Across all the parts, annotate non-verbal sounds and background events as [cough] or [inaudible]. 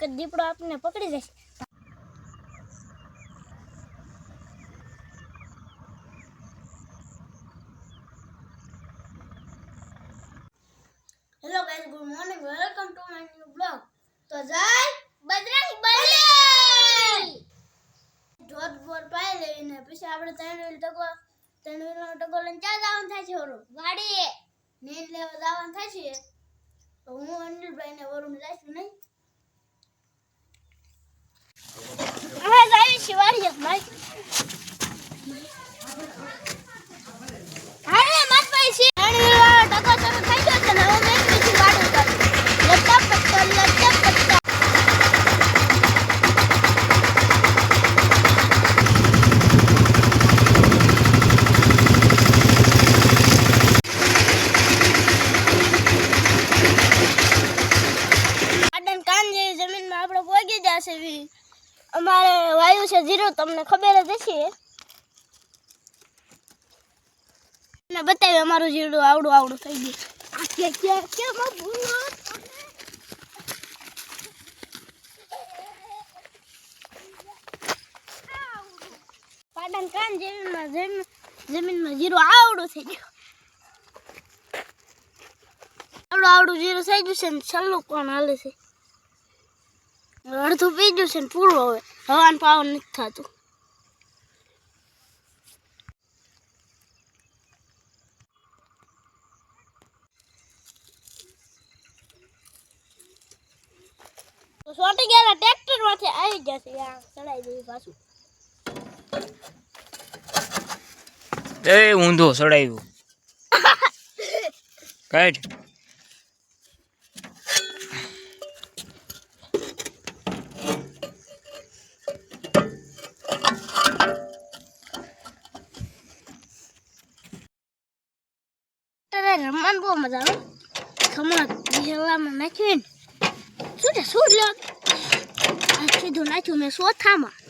દીપડો આપણને પકડી જશે. Hello guys good morning welcome to my new blog તો જય બજરંગ બલી! જોત બોર પાઈ લઈને પછી આપણે ત્રણ વેલ ટકો ત્રણ વેલનો ટકો લઈને ચા જવાનું થાય છે ઓરો ગાડી નીંદ લેવા જવાનું થાય છે? તો હું અનિલભાઈ ને વરુણ જઈશું નહીં. હવે જાય શિવાળી એક માઈક અરે મત ભાઈ છે ત્રણ વેલનો ટકો શરૂ થઈ ગયો છે ને હવે મેં બીજી ગાડી ઉપર લટ્ટા પટ્ટા લટ્ટા પટ્ટા આડન કાન જેવી જમીનમાં આપણે પહોંચી જશે વી અમારે વાયુ છે ઝીરો તમને ખબર જ હશે ને બતાવ્યું અમારું જીરડું આવડું આવડું થઈ ગયું. પાટણ કાન જમીનમાં જમીન જમીનમાં જીરું આવડું થઈ ગયું. આવડું આવડું જીરું થઈ ગયું છે ને છેલ્લું કોણ હાલે છે. અડધું પી ગયું છે ને પૂરું હવે. હવાનું પાવન નથી થતું. તો સોટી ગયા ટ્રેક્ટરમાંથી આવી જશે આ ચડાઈ દઈએ પાછું. એ ઊંધો સડાયું કાઢ. રમવાનું બહુ મજા આવે. ખમણ દિહલામાં નાખ્યું ને શું છે શું લો સીધું નાખ્યું મેં સોથામાં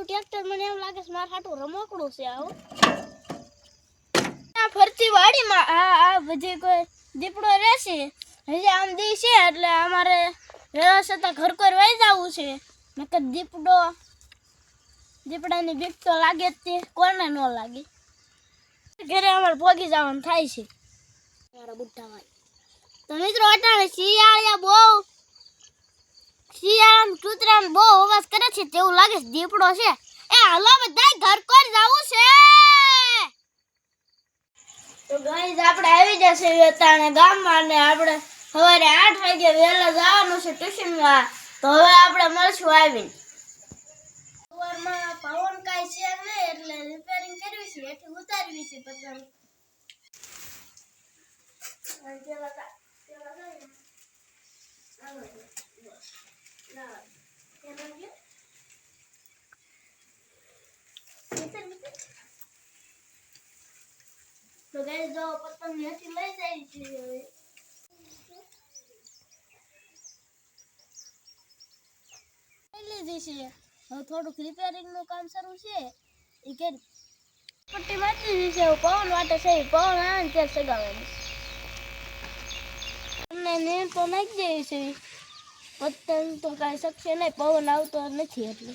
ટ્રેક્ટર મને એમ લાગે છે મારા હાટું રમકડું છે આવું ફરતી વાડીમાં આ આ બધી કોઈ દીપડો રહેશે હજી આમ દી છે એટલે અમારે રહેવા છતાં ઘર કોઈ વહી જવું છે નકર દીપડો દીપડાની બીક તો લાગે જ તે કોને ન લાગે ઘરે અમારે ભોગી જવાનું થાય છે મારા બુઢા ભાઈ તો મિત્રો અટાણે શિયાળિયા બહુ શિયાળા કૂતરા બહુ અવાજ કરે છે તેવું લાગે છે. દીપડો છે. એ, હાલો બધા ઘર કોર જવું છે. તો ગાઈઝ આપણે આવી જશે અટાણે ગામમાં ને આપણે સવારે આઠ વાગે વહેલા જવાનું છે ટ્યુશનમાં તો હવે આપણે મળશું આવીને. સવારમાં પવન કાંઈ છે નહીં, એટલે રિપેરિંગ કરવી છે. એથી ઉતારવી છે પતંગ અને પેલા કા- તો ગાઈસ જો પતંગ હેઠી લઈ જાય છે હવે. લીધી છે. હવે થોડુંક રિપેરિંગનું કામ શરૂ છે. એ કરી પટ્ટી દીધી છે, પવન વાટે છે, પવન આવે ને ત્યારે સગાવવાની તો નાખી દેવી છે. પતંગ તો કાંઈ શકશે નહીં પવન આવતો નથી એટલે.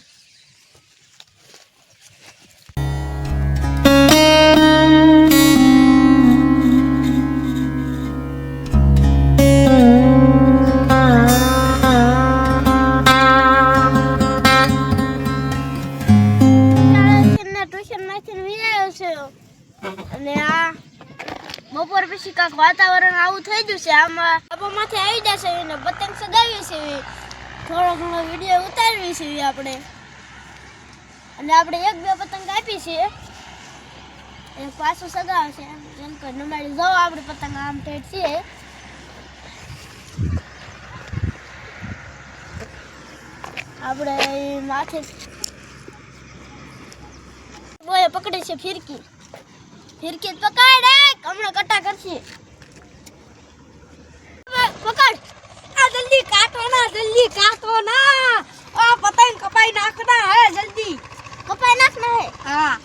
બપોર પછી કાંક વાતાવરણ આવું થઈ ગયું છે. આમાં આપામાંથી આવી જશે અને પતંગ સગાવી છે. થોડો ઘણો વીડિયો ઉતારવી છે આપણે. અને આપણે એક બે પતંગ આપી છે. એ પાછું સગાવશે જેમ કે નમાડી જાઓ આપણે પતંગ, આમ ઠેઠ છે. આપણે માથે બોય પકડે છે ફિરકી. ફિરકી જ પકડ એક હમણાં કટા કરશે. પકડ. આ જલ્દી કાટો ના, જલ્દી કાટો ના. આ પતંગ કપાઈ નાખના હે જલ્દી. કપાઈ નાખના હે? હા.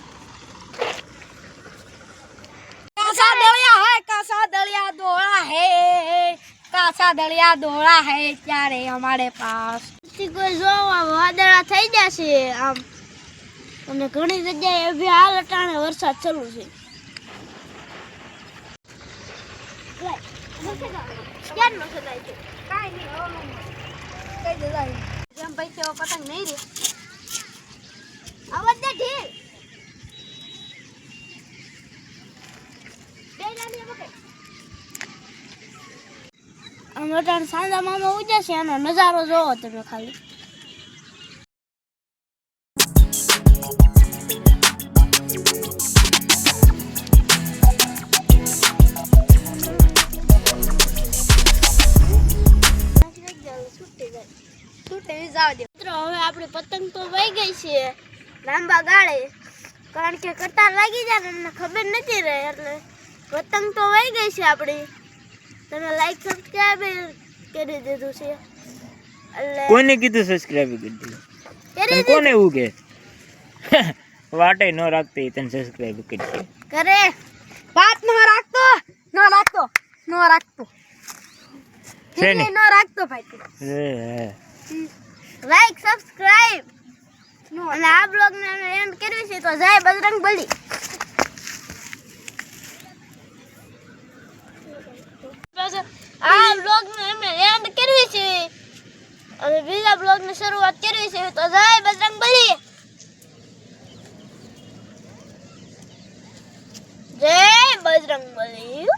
કાસા દળિયા હે, કાસા દળિયા દોળા હે. કાસા દળિયા દોળા હે ત્યારે અમારે પાસ. કોઈ જોવા વાદળા થઈ જશે આમ. અને ઘણી જગ્યાએ બી હાલ અટાણે વરસાદ ચાલુ છે. ક્યારનો સદાય કાંઈ નહીં કઈ દેવાય જેમ પતંગ નહીં રે આવાજ દે ઢીલ આમ અટાણે સાંજા મામા ઉજ્યા એનો નજારો જોવો તમે ખાલી. જાવ દે. મિત્રો હવે આપણી પતંગ તો વહી ગઈ છે. લાંબા ગાળે. કારણ કે કટાર લાગી જાય ને ખબર નથી રહે. એટલે પતંગ તો વહી ગઈ છે આપણી. તમે લાઈક સબસ્ક્રાઈબ કરી દીધું છે. એટલે કોને કીધું સબસ્ક્રાઇબ કરી દીધું? કોને એવું કે? [laughs] વાટે ન રાખતી તને સબસ્ક્રાઇબ કરી કરે. વાત ન રાખતો. ન રાખતો. ન રાખતો. ને? રાખતો ભાઈ. લાઈક સબસ્ક્રાઈબ અને આ બ્લોગ ને એન્ડ કરવી છે તો જય બજરંગ બલી. આ બ્લોગને અમે એન્ડ કરવી છે અને બીજા બ્લોગની શરૂઆત કરવી છે તો જય બજરંગ બલી. જય બજરંગ બલી.